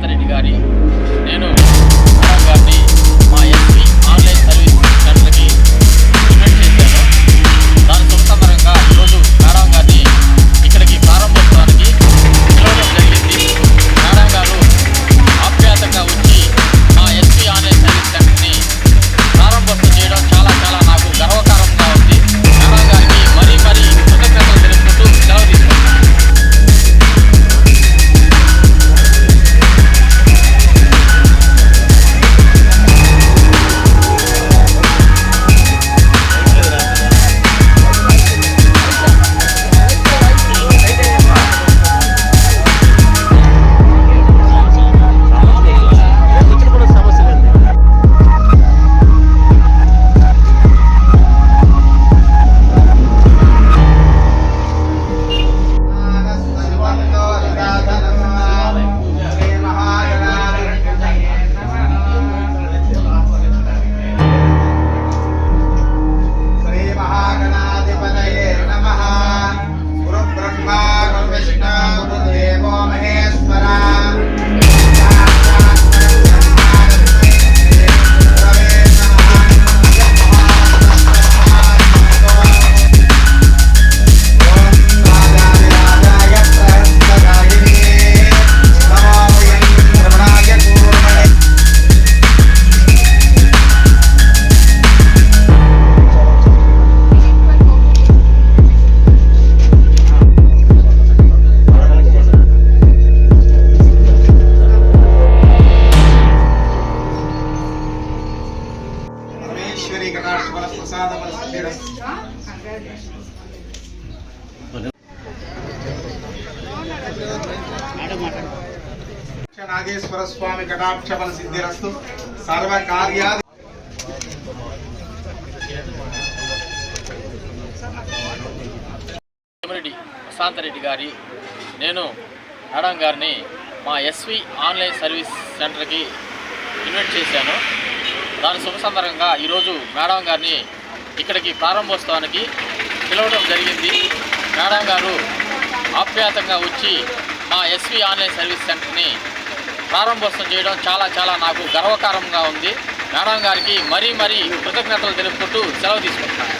రెడ్డి గారి. నేను గారిని పరమేశ్వరి కటాక్ష ప్రసాద నాగేశ్వర స్వామి కటాక్ష ఫల సిద్ధిరస్తు. సర్వ కార్యాది రెడ్డి గారి నేను మేడం గారిని మా ఎస్వి ఆన్లైన్ సర్వీస్ సెంటర్కి ఇన్వైట్ చేశాను. దాని శుభ సందర్భంగా ఈరోజు మేడం గారిని ఇక్కడికి ప్రారంభోత్సవానికి పిలవడం జరిగింది. మేడం గారు ఆప్యాయతంగా వచ్చి మా ఎస్వి ఆన్లైన్ సర్వీస్ సెంటర్ని ప్రారంభోత్సవం చేయడం చాలా చాలా నాకు గర్వకారంగా ఉంది. మేడం గారికి మరీ మరీ కృతజ్ఞతలు తెలుపుకుంటూ సెలవు తీసుకుంటున్నాను.